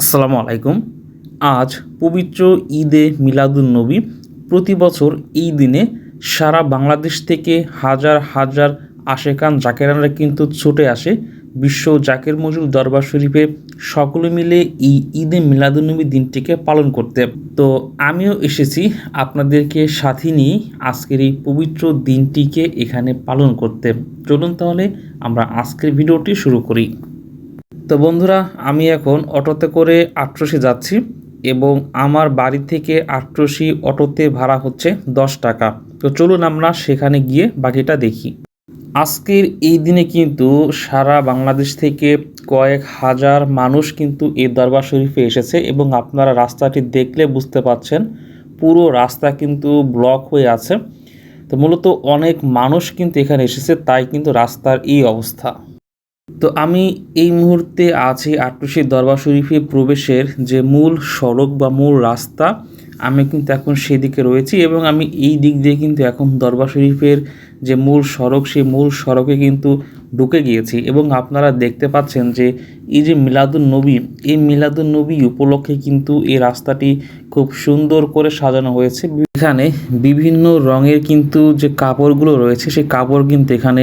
আসসালামু আলাইকুম। আজ পবিত্র ঈদে মিলাদুন্নবী প্রতি বছর এই দিনে সারা বাংলাদেশ থেকে হাজার হাজার আশেকান জাকেরানরা কিন্তু ছুটে আসে বিশ্ব জাকের মজুর দরবার শরীফে সকলে মিলে এই ঈদে মিলাদুন্নবী দিনটিকে পালন করতে। তো আমিও এসেছি আপনাদেরকে সাথে নিয়ে আজকের এই পবিত্র দিনটিকে এখানে পালন করতে। চলুন তাহলে আমরা আজকের ভিডিওটি শুরু করি। তো বন্ধুরা, আমি এখন অটোতে করে আট্রসি যাচ্ছি এবং আমার বাড়ি থেকে আট্রসি অটোতে ভাড়া হচ্ছে দশ টাকা। তো চলুন আমরা সেখানে গিয়ে বাকিটা দেখি। আজকের এই দিনে কিন্তু সারা বাংলাদেশ থেকে কয়েক হাজার মানুষ কিন্তু এই দরবার শরীফে এসেছে এবং আপনারা রাস্তাটি দেখলে বুঝতে পাচ্ছেন, পুরো রাস্তা কিন্তু ব্লক হয়ে আছে। তো মূলত অনেক মানুষ কিন্তু এখানে এসেছে, তাই কিন্তু রাস্তার এই অবস্থা। তো আমি এই মুহূর্তে আছি আটটুসি দরবার শরীফে প্রবেশের যে মূল সড়ক বা মূল রাস্তা, আমি কিন্তু এখন সেদিকে রয়েছি এবং আমি এই দিক দিয়ে কিন্তু এখন দরবার শরীফের যে মূল সড়ক, সেই মূল সড়কে কিন্তু ঢুকে গিয়েছি এবং আপনারা দেখতে পাচ্ছেন যে এই যে মিলাদুন নবী, এই মিলাদুন নবী উপলক্ষে কিন্তু এই রাস্তাটি খুব সুন্দর করে সাজানো হয়েছে। এখানে বিভিন্ন রঙের কিন্তু যে কাপড়গুলো রয়েছে, সেই কাপড় কিন্তু এখানে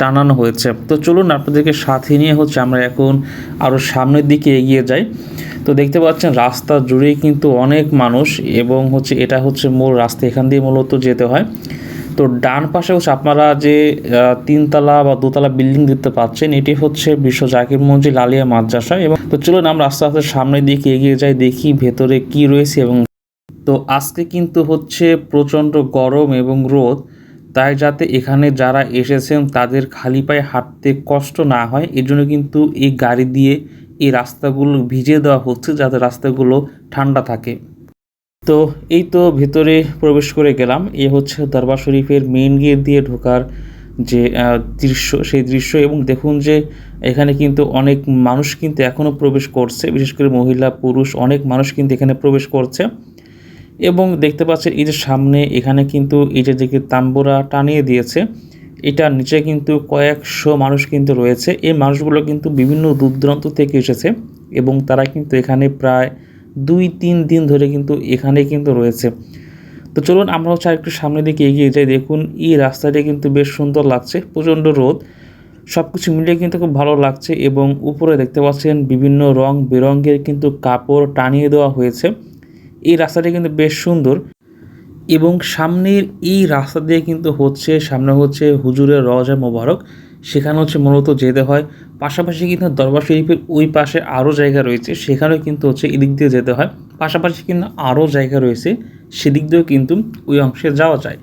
টানানো হয়েছে। তো চলুন আপনাদেরকে সাথে নিয়ে হচ্ছে আমরা এখন আরও সামনের দিকে এগিয়ে যাই। তো দেখতে পাচ্ছেন, রাস্তা জুড়েই কিন্তু অনেক মানুষ এবং হচ্ছে এটা হচ্ছে মূল রাস্তা, এখান দিয়ে মূলত যেতে হয়। তো ডান পাশে হচ্ছে আপনারা যে তিনতলা বা দোতলা বিল্ডিং দেখতে পাচ্ছেন, এটি হচ্ছে বিশ্ব জাকির মঞ্জিল আলিয়া মাদ্রাসা এবং তো চলুন আমরা আস্তে আস্তে সামনের দিকে এগিয়ে যাই, দেখি ভেতরে কি রয়েছে এবং তো আজকে কিন্তু হচ্ছে প্রচণ্ড গরম এবং রোদ। তাই যাতে এখানে যারা এসেছেন তাদের খালি পায়ে হাঁটতে কষ্ট না হয় এই জন্য কিন্তু এই গাড়ি দিয়ে এই রাস্তাগুলো ভিজিয়ে দেওয়া হচ্ছে যাতে রাস্তাগুলো ঠান্ডা থাকে। তো এই তো ভেতরে প্রবেশ করে গেলাম। এ হচ্ছে দরবার শরীফের মেইন গেট দিয়ে ঢোকার যে দৃশ্য, সেই দৃশ্য এবং দেখুন যে এখানে কিন্তু অনেক মানুষ কিন্তু এখনও প্রবেশ করছে। বিশেষ করে মহিলা, পুরুষ অনেক মানুষ কিন্তু এখানে প্রবেশ করছে। এবং দেখতে পাচ্ছেন এই যে সামনে এখানে কিন্তু এই যে দিকে তাম্বুরা টানিয়ে দিয়েছে এটা নিচে কিন্তু কয়েকশো মানুষ কিন্তু রয়েছে। এই মানুষগুলো কিন্তু বিভিন্ন দূর দূরান্ত থেকে এসেছে এবং তারা কিন্তু এখানে প্রায় দুই তিন দিন ধরে কিন্তু এখানে কিন্তু রয়েছে। তো চলুন আমরা হচ্ছে একটু সামনের দিকে এগিয়ে যাই। দেখুন, এই রাস্তাটি কিন্তু বেশ সুন্দর লাগছে, প্রচণ্ড রোদ। সব কিছু মিলিয়ে কিন্তু খুব ভালো লাগছে এবং উপরে দেখতে পাচ্ছেন বিভিন্ন রং বেরঙের কিন্তু কাপড় টানিয়ে দেওয়া হয়েছে। এই রাস্তাটি কিন্তু বেশ সুন্দর এবং সামনের এই রাস্তা দিয়ে কিন্তু হচ্ছে, সামনে হচ্ছে হুজুরের রজা মোবারক। সেখানে হচ্ছে মূলত যেতে হয়। পাশাপাশি কিন্তু দরবার শরীফের ওই পাশে আরও জায়গা রয়েছে, সেখানেও কিন্তু হচ্ছে এদিক দিয়ে যেতে হয়। পাশাপাশি কিন্তু আরও জায়গা রয়েছে, সেদিক দিয়েও কিন্তু ওই অংশে যাওয়া যায়।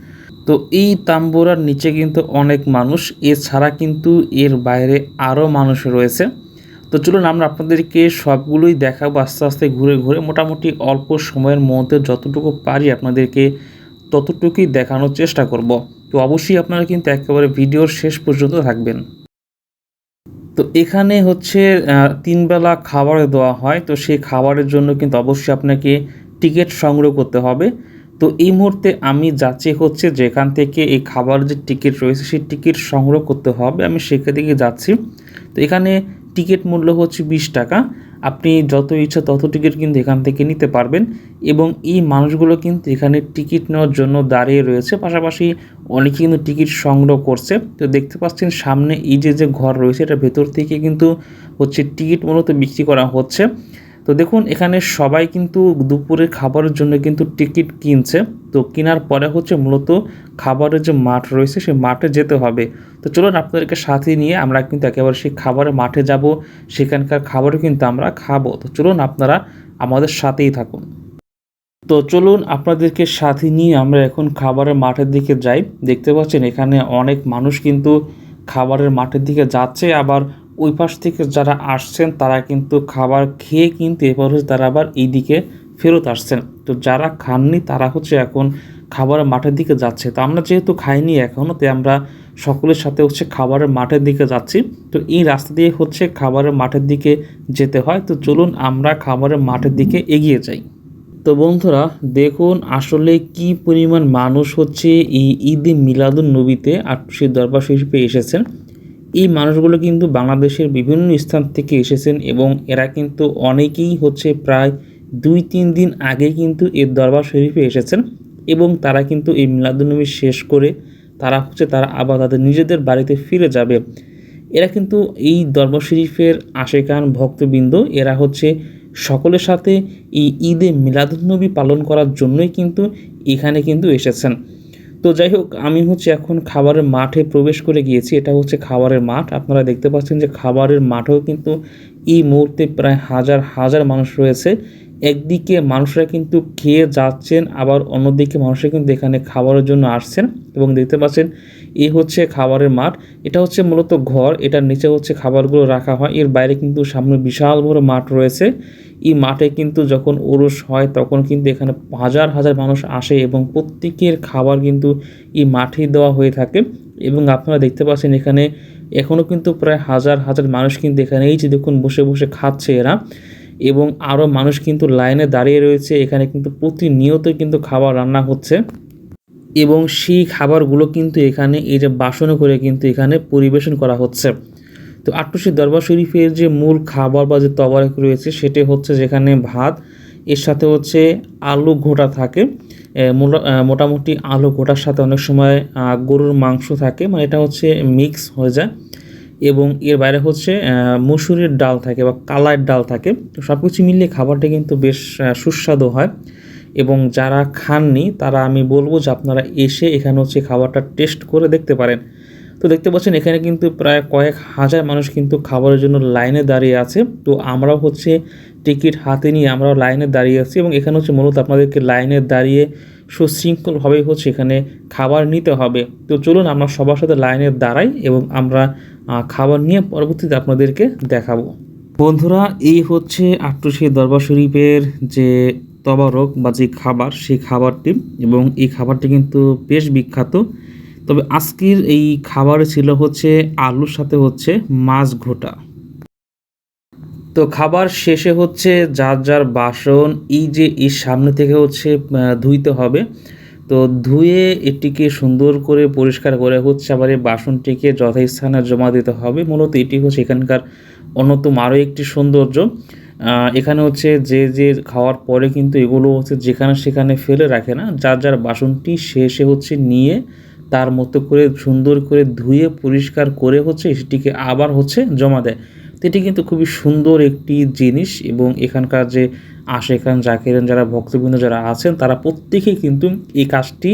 তো এই তাম্বুরার নিচে কিন্তু অনেক মানুষ, এছাড়া কিন্তু এর বাইরে আরও মানুষ রয়েছে। তো চলুন আমরা আপনাদেরকে সবগুলোই দেখাবো আস্তে আস্তে ঘুরে ঘুরে। মোটামুটি অল্প সময়ের মধ্যে যতটুকু পারি আপনাদেরকে ততটুকুই দেখানোর চেষ্টা করব। তো অবশ্যই আপনারা কিন্তু একেবারে ভিডিওর শেষ পর্যন্ত থাকবেন। তো এখানে হচ্ছে আহ, তিন বেলা খাবার দেওয়া হয়। তো সেই খাবারের জন্য কিন্তু অবশ্যই আপনাকে টিকিট সংগ্রহ করতে হবে। তো এই মুহূর্তে আমি যাচ্ছি হচ্ছে যেখান থেকে এই খাবারের যে টিকিট রয়েছে সেই টিকিট সংগ্রহ করতে হবে। আমি সেখান থেকে যাচ্ছি। তো এখানে টিকিট মূল্য হচ্ছে বিশ টাকা। আপনি যত ইচ্ছা তত টিকিট কিন্তু এখান থেকে নিতে পারবেন এবং এই মানুষগুলো কিন্তু এখানে টিকিট নেওয়ার জন্য দাঁড়িয়ে রয়েছে। পাশাপাশি অনেকে কিন্তু টিকিট সংগ্রহ করছে। তো দেখতে পাচ্ছেন সামনে এই যে যে ঘর রয়েছে এটা ভেতর থেকে কিন্তু হচ্ছে টিকিট মূলত বিক্রি করা হচ্ছে। তো দেখুন, এখানে সবাই কিন্তু দুপুরের খাবারের জন্য কিন্তু টিকিট কিনছে। তো কেনার পরে হচ্ছে মূলত খাবারের যে মাঠ রয়েছে, সেই মাঠে যেতে হবে। তো চলুন আপনাদেরকে সাথে নিয়ে আমরা কিন্তু একেবারে সেই খাবারের মাঠে যাব। সেখানকার খাবারও কিন্তু আমরা খাব। তো চলুন আপনারা আমাদের সাথেই থাকুন। তো চলুন আপনাদেরকে সাথে নিয়ে আমরা এখন খাবারের মাঠের দিকে যাই। দেখতে পাচ্ছেন, এখানে অনেক মানুষ কিন্তু খাবারের মাঠের দিকে যাচ্ছে। আবার ওই পাশ থেকে যারা আসছেন, তারা কিন্তু খাবার খেয়ে কিন্তু এবার হচ্ছে তারা আবার এইদিকে ফেরত আসছেন। তো যারা খাননি, তারা হচ্ছে এখন খাবারের মাঠের দিকে যাচ্ছে। তো আমরা যেহেতু খাইনি এখনও তাই আমরা সকলের সাথে হচ্ছে খাবারের মাঠের দিকে যাচ্ছি। তো এই রাস্তা দিয়ে হচ্ছে খাবারের মাঠের দিকে যেতে হয়। তো চলুন আমরা খাবারের মাঠের দিকে এগিয়ে যাই। তো বন্ধুরা, দেখুন আসলে কি পরিমাণ মানুষ হচ্ছে এই ঈদে মিলাদুন নবীতে আটশি দরবার শরীফে এসেছেন। এই মানুষগুলো কিন্তু বাংলাদেশের বিভিন্ন স্থান থেকে এসেছেন এবং এরা কিন্তু অনেকেই হচ্ছে প্রায় দুই, তিন দিন আগে কিন্তু এর দরবার শরীফে এসেছেন এবং তারা কিন্তু এই মিলাদুন্নবী শেষ করে তারা হচ্ছে তারা আবার তাদের নিজেদের বাড়িতে ফিরে যাবে। এরা কিন্তু এই দরবার শরীফের আশেকান ভক্তবৃন্দ, এরা হচ্ছে সকলের সাথে এই ঈদে মিলাদুন্নবী পালন করার জন্যই কিন্তু এখানে কিন্তু এসেছেন। তো যাই হোক, আমি হচ্ছে এখন খাবারের মাঠে প্রবেশ করে গিয়েছি। এটা হচ্ছে খাবারের মাঠ। আপনারা দেখতে পাচ্ছেন যে খাবারের মাঠেও কিন্তু এই মুহূর্তে প্রায় হাজার হাজার মানুষ রয়েছে। একদিকে মানুষরা কিন্তু খেয়ে যাচ্ছেন, আবার অন্যদিকে মানুষরা কিন্তু এখানে খাবারের জন্য আসছেন এবং দেখতে পাচ্ছেন এই হচ্ছে খাবারের মাঠ। এটা হচ্ছে মূলত ঘর। এটার নিচে হচ্ছে খাবারগুলো রাখা হয়। এর বাইরে কিন্তু সামনে বিশাল বড় মাঠ রয়েছে। এই মাঠে কিন্তু যখন ওরস হয়, তখন কিন্তু এখানে হাজার হাজার মানুষ আসে এবং প্রত্যেকের খাবার কিন্তু এই মাঠেই দেওয়া হয়ে থাকে। এবং আপনারা দেখতে পাচ্ছেন এখানে এখনও কিন্তু প্রায় হাজার হাজার মানুষ কিন্তু এখানে এই যে দেখুন বসে বসে খাচ্ছে এরা। এবং আরও মানুষ কিন্তু লাইনে দাঁড়িয়ে রয়েছে, এখানে কিন্তু প্রতিনিয়ত কিন্তু খাবার রান্না হচ্ছে। এবং সেই খাবারগুলো কিন্তু এখানে এই যে বাসনে করে কিন্তু এখানে পরিবেশন করা হচ্ছে। তো আটটুসি দরবার শরীফের যে মূল খাবার বা যে তবারক রয়েছে, সেটি হচ্ছে যেখানে ভাত, এর সাথে হচ্ছে আলু ঘোটা থাকে। মোটা- মোটামুটি আলু ঘোটার সাথে অনেক সময় গরুর মাংস থাকে মানে এটা হচ্ছে মিক্স হয়ে যায়। এবং এর বাইরে হচ্ছে মসুরের ডাল থাকে বা কালার ডাল থাকে। তো সব কিছু মিলিয়ে খাবারটা কিন্তু বেশ সুস্বাদু হয়। এবং যারা খাননি, তারা আমি বলব যে আপনারা এসে এখানে হচ্ছে খাবারটা টেস্ট করে দেখতে পারেন। তো দেখতে পাচ্ছেন এখানে কিন্তু প্রায় কয়েক হাজার মানুষ কিন্তু খাবারের জন্য লাইনে দাঁড়িয়ে আছে। তো আমরাও হচ্ছে টিকিট হাতে নিয়ে আমরাও লাইনে দাঁড়িয়ে আছি এবং এখানে হচ্ছে মূলত আপনাদেরকে লাইনে দাঁড়িয়ে সুশৃঙ্খলভাবেই হচ্ছে এখানে খাবার নিতে হবে। তো চলুন আমরা সবার সাথে লাইনে দাঁড়াই এবং আমরা খাবার নিয়ে পরবর্তীতে আপনাদেরকে দেখাবো। বন্ধুরা, এই হচ্ছে আটটুসি দরবার শরীফের যে তবারক বা যে খাবার, সেই খাবারটি এবং এই খাবারটি কিন্তু বেশ বিখ্যাত। তবে আজকের এই খাবার ছিল হচ্ছে আলুর সাথে হচ্ছে মাছ ঘোটা। তো খাবার শেষে হচ্ছে যার যার বাসন এই যে এর সামনে থেকে হচ্ছে ধুইতে হবে। তো ধুয়ে এটিকে সুন্দর করে পরিষ্কার করে হচ্ছে আবার এই বাসনটিকে যথাস্থানে জমা দিতে হবে। মূলত এটি হচ্ছে এখানকার অন্যতম আরও একটি সৌন্দর্য। এখানে হচ্ছে যে যে খাওয়ার পরে কিন্তু এগুলো হচ্ছে যেখানে সেখানে ফেলে রাখে না। যার যার বাসনটি শেষে হচ্ছে নিয়ে তার মতো করে সুন্দর করে ধুয়ে পরিষ্কার করে হচ্ছে সেটিকে আবার হচ্ছে জমা দেয়। তো এটি কিন্তু খুবই সুন্দর একটি জিনিস এবং এখানকার যে আশেখান, জাকিরান যারা ভক্তবৃন্দ যারা আছেন, তারা প্রত্যেকেই কিন্তু এই কাজটি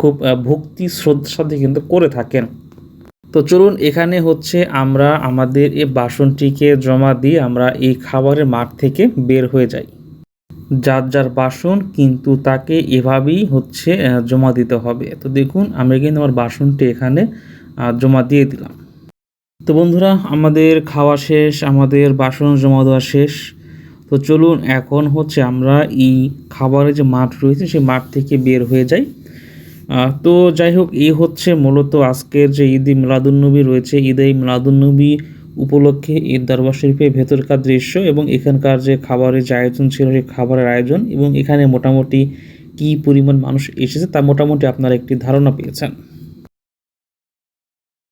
খুব ভক্তি শ্রদ্ধার সাথে কিন্তু করে থাকেন। তো চলুন এখানে হচ্ছে আমরা আমাদের এই বাসনটিকে জমা দিয়ে আমরা এই খাবারের মাঠ থেকে বের হয়ে যাই। যার যার বাসন, কিন্তু তাকে এভাবেই হচ্ছে জমা দিতে হবে। তো দেখুন, আমরা কিন্তু আমার বাসনটি এখানে জমা দিয়ে দিলাম। তো বন্ধুরা, আমাদের খাওয়া শেষ, আমাদের বাসন জমা দেওয়া শেষ। তো চলুন, এখন হচ্ছে আমরা এই খাবারের যে মাঠ রয়েছে, সেই মাঠ থেকে বের হয়ে যাই। তো যাই হোক, এই হচ্ছে মূলত আজকের যে ঈদ মিলাদুন্নবী রয়েছে। ঈদ এই মিলাদুন্নবী উপলক্ষে ঈদ দরবার শরীফের ভেতরকার দৃশ্য এবং এখানকার যে খাবারের যে আয়োজন ছিল, সেই খাবারের আয়োজন এবং এখানে মোটামুটি কি পরিমাণ মানুষ এসেছে তা মোটামুটি আপনারা একটি ধারণা পেয়েছেন।